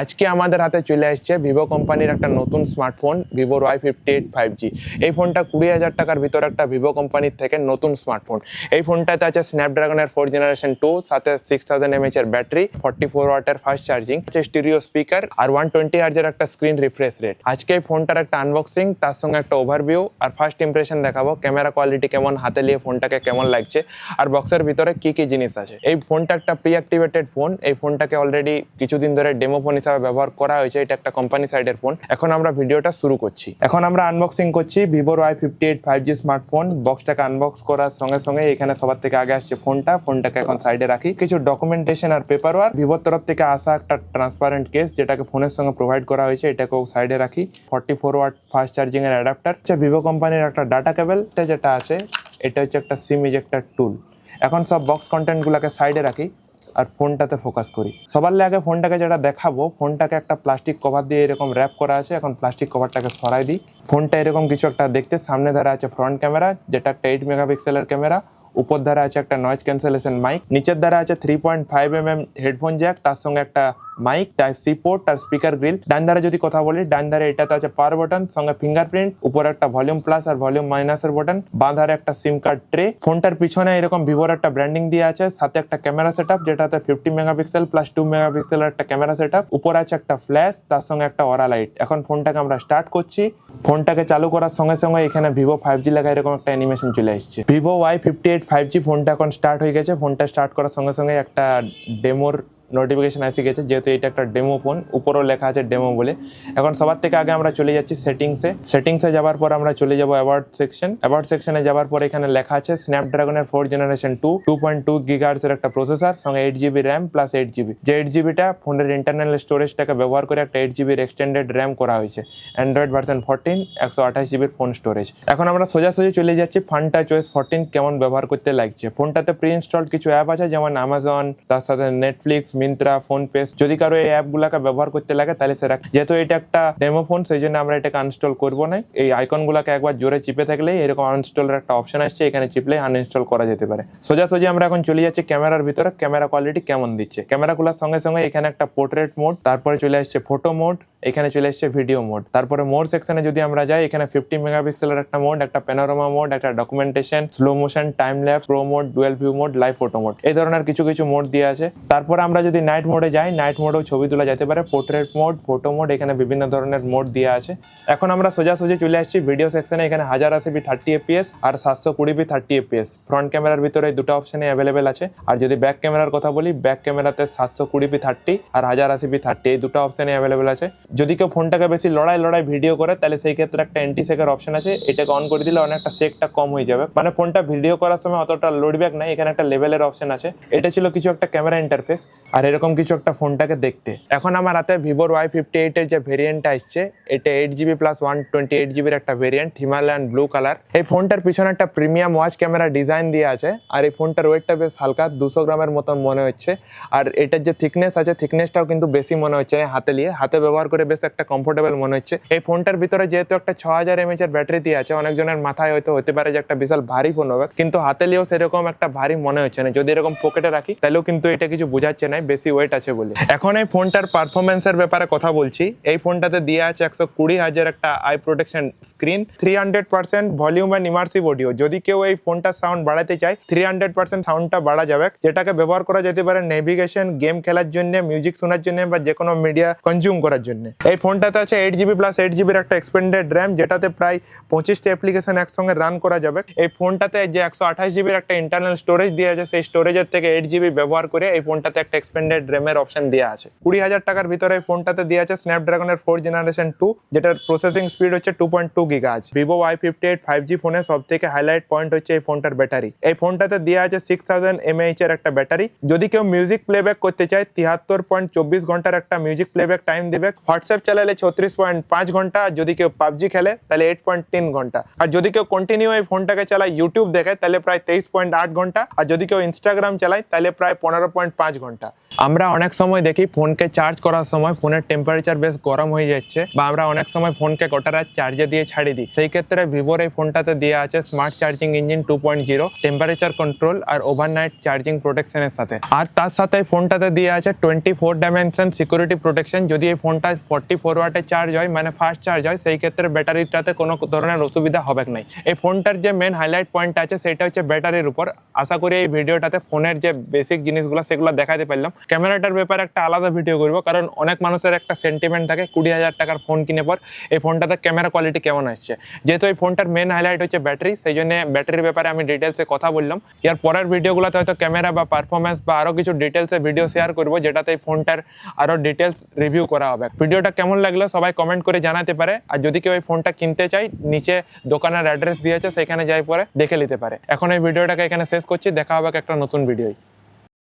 আজকে আমাদের হাতে চলে আসছে ভিভো কোম্পানির একটা নতুন স্মার্টফোন ভিভোর Y fifty eight five G এই ফোনটা কুড়ি হাজার টাকার ভিতরে একটা ভিভো কোম্পানির থেকে নতুন স্মার্টফোন এই ফোনটাতে আছে স্ন্যাপড্রাগনের ফোর জেনারেশন টু সাথে সিক্স থাউজেন্ড এমএচ এর ব্যাটারি ফর্টি ফোর ওয়াটের ফাস্ট চার্জিং আছে স্টিরিও স্পিকার আর ওয়ান টোয়েন্টি হার্জের একটা স্ক্রিন রিফ্রেশ রেট আজকে এই ফোনটার একটা আনবক্সিং তার সঙ্গে একটা ওভারভিউ আর ফার্স্ট ইমপ্রেশন দেখাবো ক্যামেরা কোয়ালিটি কেমন, হাতে নিয়ে ফোনটাকে কেমন লাগছে আর বক্সের ভিতরে কি কি জিনিস আছে। এই ফোনটা একটা প্রি অ্যাক্টিভেটেড ফোন এই ফোনটাকে অলরেডি কিছুদিন ধরে ডেমো ফোন হিসাবে ব্যবহার করা হয়েছে, এটা একটা কোম্পানি সাইডের ফোন এখন আমরা ভিডিওটা শুরু করছি। এখন আমরা আনবক্সিং করছি ভিভোর Y fifty eight five G smartphone বক্সটাকে unbox করার সঙ্গে সঙ্গে এখানে সবার থেকে আগে আসছে ফোনটা ফোনটাকে এখন সাইডে রাখি। কিছু ডকুমেন্টেশন আর পেপার ওয়ার ভিভোর তরফ থেকে আসা একটা ট্রান্সপারেন্ট কেস যেটাকে ফোনের সঙ্গে প্রোভাইড করা হয়েছে, এটাকেও সাইডে রাখি। Forty four watt fast charging এর অ্যাডাপ্টার ভিভো কোম্পানির একটা ডাটা কেবল যেটা আছে, এটা হচ্ছে একটা সিম ইজেক্টার টুল এখন সব বক্স কন্টেন্টগুলোকে সাইডে রাখি। আর ফোনটাতে ফোকাস করি। সবার আগে ফোনটাকে যেটা দেখাবো, ফোনটাকে একটা প্লাস্টিক কভার দিয়ে এরকম র্যাপ করা আছে। এখন প্লাস্টিক কভারটাকে সরাই দিই। ফোনটা এরকম কিছু একটা দেখতে, সামনে ধারা আছে ফ্রন্ট ক্যামেরা যেটা একটা এইট মেগাপিক্সেলের ক্যামেরা উপর ধারা আছে একটা নয়েজ ক্যান্সেলেশন মাইক নিচের ধারা আছে three point five M M headphone jack তার সঙ্গে একটা মাইক টাইপ সি পোর্ট আর স্পিকার গ্রিল ডান ধারে যদি কথা বলি, ডান ধারে এটাতে আছে পাওয়ার বাটন সঙ্গে ফিঙ্গারপ্রিন্ট উপরে একটা ভলিউম প্লাস আর ভলিউম মাইনাসের বাটন বাঁ ধারে একটা সিম কার্ড ট্রে ফোনটার পিছনে এরকম ভিভোর একটা ব্র্যান্ডিং দিয়ে আছে, সাথে একটা ক্যামেরা সেটআপ যেটাতে ফিফটি মেগাপিক্সেল প্লাস টু মেগাপিক্সেলের একটা ক্যামেরা সেট আপ উপরে আছে একটা ফ্ল্যাশ তার সঙ্গে একটা অরা লাইট এখন ফোনটাকে আমরা স্টার্ট করছি। ফোনটাকে চালু করার সঙ্গে সঙ্গে এখানে ভিভো ফাইভ জি লেখা এরকম একটা অ্যানিমেশন চলে এসেছে। Vivo Y fifty eight five G ফোনটা এখন স্টার্ট হয়ে গেছে। ফোনটা স্টার্ট করার সঙ্গে সঙ্গে একটা ডেমোর নোটিফিকেশন এসে গেছে, যেহেতু এটা একটা ডেমো ফোন উপরেও লেখা আছে ডেমো বলে। এখন সবার থেকে আগে আমরা চলে যাচ্ছি সেটিংসে সেটিংসে যাওয়ার পর আমরা চলে যাব অ্যাওয়ার্ড সেকশন অ্যাওয়ার্ড সেকশনে যাওয়ার পর এখানে লেখা আছে স্ন্যাপড্রাগনের four generation two two point two গিগার্সের একটা প্রসেসর সঙ্গে eight GB RAM plus eight GB যে এইট জিবিটা ফোনের ইন্টারনাল স্টোরেজটাকে ব্যবহার করে একটা এইট জিবির এক্সটেন্ডেড র্যাম করা হয়েছে। অ্যান্ড্রয়েড ভার্সন ফোরটিন একশো আঠাশ জিবির ফোন স্টোরেজ এখন আমরা সোজাসুজি চলে যাচ্ছি ফান্টা চয়েস ফোরটিন কেমন ব্যবহার করতে লাগছে। ফোনটাতে প্রি ইনস্টলড কিছু অ্যাপ আছে, যেমন আমাজন তার সাথে নেটফ্লিক্স মিন্ত্রা ফোনপে যদি কারও এই অ্যাপগুলোকে ব্যবহার করতে লাগে, তাহলে সেটা যেহেতু এটা একটা ডেমো ফোন সেই জন্য আমরা এটাকে আনস্টল করব না। এই আইকনগুলোকে একবার জোরে চিপে থাকলে এরকম আনস্টলের একটা অপশন আসছে, এখানে চিপলে আনইনস্টল করা যেতে পারে। সোজাসুজি আমরা এখন চলে যাচ্ছি ক্যামেরার ভিতরে। ক্যামেরা কোয়ালিটি কেমন দিচ্ছে? ক্যামেরাগুলোর সঙ্গে সঙ্গে এখানে একটা পোর্ট্রেট মোড তারপরে চলে আসছে ফটো মোড এখানে চলে এসছে ভিডিও মোড তারপরে মোড সেকশনে যদি আমরা যাই, এখানে ফিফটি মেগাপিক্সেলের একটা মোড একটা প্যানোরামা মোড একটা documentation slow motion time lapse pro mode dual view mode live photo mode এই ধরনের কিছু কিছু মোড দিয়ে আছে। তারপরে আমরা যদি নাইট মোডে যাই নাইট মোডেও ছবি তোলা যেতে পারে। পোর্ট্রেট মোড ফটো মোড এখানে বিভিন্ন ধরনের মোড দেওয়া আছে। এখন আমরা সোজাসুজি চলে আসছি ভিডিও সেকশনে এখানে হাজার আশি বি থার্টি এপিএস আর সাতশো কুড়ি বি থার্টি এপিএস ফ্রন্ট ক্যামেরার ভিতরে দুটো অপশনে অ্যাভেলেবেল আছে। আর যদি ব্যাক ক্যামেরার কথা বলি ব্যাক ক্যামেরাতে সাতশো কুড়ি বি থার্টি আর হাজার আশি বি থার্টি এই দুটো অপশনে অ্যাভেলেবেল আছে। যদি কেউ ফোনটাকে বেশি লড়াই লড়াই ভিডিও করে, তাহলে সেই ক্ষেত্রে একটা অ্যান্টি সেকের অপশন আছে এটাকে অন করে দিলে অনেকটা সেকটা কম হয়ে যাবে। মানে ফোনটা ভিডিও করার সময় অতটা লোড ব্যাক নাই, এখানে একটা লেভেলের অপশন আছে এটা ছিল কিছু একটা ক্যামেরা ইন্টারফেস আর এরকম কিছু একটা ফোনটাকে দেখতে। এখন আমার হাতে ভিভোর ওয়াই ফিফটি এইটের যে ভেরিয়েন্টটা আসছে এটা eight GB plus one twenty eight জিবির একটা ভেরিয়েন্ট হিমালয়ান ব্লু কালার এই ফোনটার পিছনে একটা প্রিমিয়াম ওয়াচ ক্যামেরা ডিজাইন দিয়ে আছে, আর এই ফোনটার ওয়েটটা বেশ হালকা, দুশো গ্রামের মতন মনে হচ্ছে। আর এটার যে থিকনেস আছে থিকনেসটাও কিন্তু বেশি মনে হচ্ছে হাতে নিয়ে। হাতে ব্যবহার করে বেশ একটা কমফোর্টেবল মনে হচ্ছে। এই ফোনটার ভিতরে যেহেতু একটা ছ হাজার এমএচ এর ব্যাটারি দিয়ে আছে, অনেকজনের মাথায় হয়তো হতে পারে যে একটা বিশাল ভারী ফোন হবে, কিন্তু হাতে নিয়েও সেরকম একটা ভারী মনে হচ্ছে না। যদি এরকম পকেটে রাখি, তাহলেও কিন্তু এটা কিছু বোঝাচ্ছে না, বেশি ওয়েট আছে বলে। এখন এই ফোনটার পারফরমেন্সের ব্যাপারে কথা বলছি। এই ফোনটাতে দিয়ে আছে একশো কুড়ি হাজার একটা eye protection screen three hundred percent volume and immersive audio যদি কেউ এই ফোনটার সাউন্ড বাড়াতে চায় থ্রি হান্ড্রেড পার্সেন্ট সাউন্ডটা বাড়া যাবে। যেটাকে ব্যবহার করা যেতে পারে নেভিগেশন গেম খেলার জন্য মিউজিক শোনার জন্য বা যে কোনো মিডিয়া কনজিউম করার জন্য। এই ফোনটাতে আছে এইট জিবি প্লাস এইট জিবির একটা এক্সপেন্ডেড র্যাম যেটাতে প্রায় পঁচিশটা অ্যাপ্লিকেশন একসঙ্গে রান করা যাবে। এই ফোনটাতে যে একশো আঠাশ জিবির একটা ইন্টারনাল স্টোরেজ দিয়ে আছে, সেই স্টোরেজের থেকে এইট জিবি ব্যবহার করে এই ফোনটাতে একটা এক্সপেন্ডেড র্যামের অপশন দেওয়া আছে। কুড়ি হাজার টাকার ভিতরে এই ফোনটাতে দিয়ে আছে স্ন্যাপড্রাগনের ফোর জেনারেশন টু যেটার প্রসেসিং স্পিড হচ্ছে two point two gigs Vivo Y fifty eight five G ফোনের সব থেকে হাইলাইট পয়েন্ট হচ্ছে এই ফোনটার ব্যাটারি এই ফোনটাতে দেওয়া আছে সিক্স থাউজেন্ড এমএইচ এর একটা ব্যাটারি যদি কেউ মিউজিক প্লেব্যাক করতে চায়, তিয়াত্তর পয়েন্ট চব্বিশ ঘণ্টার একটা মিউজিক প্লেব্যাক টাইম দেবে হোয়াটসঅ্যাপ চালালে ছত্রিশ পয়েন্ট পাঁচ ঘণ্টা আর যদি কেউ পাবজি খেলে তাহলে এইট পয়েন্ট তিন ঘণ্টা আর যদি কেউ কন্টিনিউ এই ফোনটাকে চালায় ইউটিউব দেখে তাহলে প্রায় তেইশ পয়েন্ট আট ঘণ্টা আর যদি কেউ ইনস্টাগ্রাম চালায় তাহলে প্রায় পনেরো পয়েন্ট পাঁচ ঘণ্টা আমরা অনেক সময় দেখি ফোনকে চার্জ করার সময় ফোনের টেম্পারেচার বেশ গরম হয়ে যাচ্ছে বা আমরা অনেক সময় ফোনকে গোটা রাত চার্জে দিয়ে ছাড়ি দিই। সেই ক্ষেত্রে ভিভোর এই ফোনটাতে দেওয়া আছে smart charging engine two point zero temperature control আর ওভারনাইট চার্জিং প্রোটেকশনের সাথে। আর তার সাথে এই ফোনটাতে দেওয়া আছে twenty four dimension security protection যদি এই ফোনটা ফোর্টি ফোর ওয়াটে চার্জ হয় মানে ফাস্ট চার্জ হয়, সেই ক্ষেত্রে ব্যাটারিটাতে কোনো ধরনের অসুবিধা হবে নাই। এই ফোনটার যে মেন হাইলাইট পয়েন্ট আছে, সেটা হচ্ছে ব্যাটারির উপর। আশা করি এই ভিডিওটাতে ফোনের যে বেসিক জিনিসগুলো, সেগুলো দেখাতে পারলাম। ক্যামেরাটার ব্যাপারে একটা আলাদা ভিডিও করব, কারণ অনেক মানুষের একটা সেন্টিমেন্ট থাকে, কুড়ি হাজার টাকার ফোন কিনে পর এই ফোনটাতে ক্যামেরা কোয়ালিটি কেমন আসছে। যেহেতু এই ফোনটার মেন হাইলাইট হচ্ছে ব্যাটারি সেই জন্য ব্যাটারির ব্যাপারে আমি ডিটেলসে কথা বললাম। এর পরের ভিডিওগুলোতে হয়তো ক্যামেরা বা পারফরমেন্স বা আরও কিছু ডিটেলসে ভিডিও শেয়ার করব, যেটাতে এই ফোনটার আরও ডিটেলস রিভিউ করা হবে। ভিডিওটা কেমন লাগল সবাই কমেন্ট করে জানাতে পারে, আর যদি কেউ এই ফোনটা কিনতে চাই নিচে দোকানের অ্যাড্রেস দিয়েছে, সেখানে যাই পরে দেখে নিতে পারে। এখন এই ভিডিওটাকে এখানে শেষ করছি, দেখা হবে একটা নতুন ভিডিওয়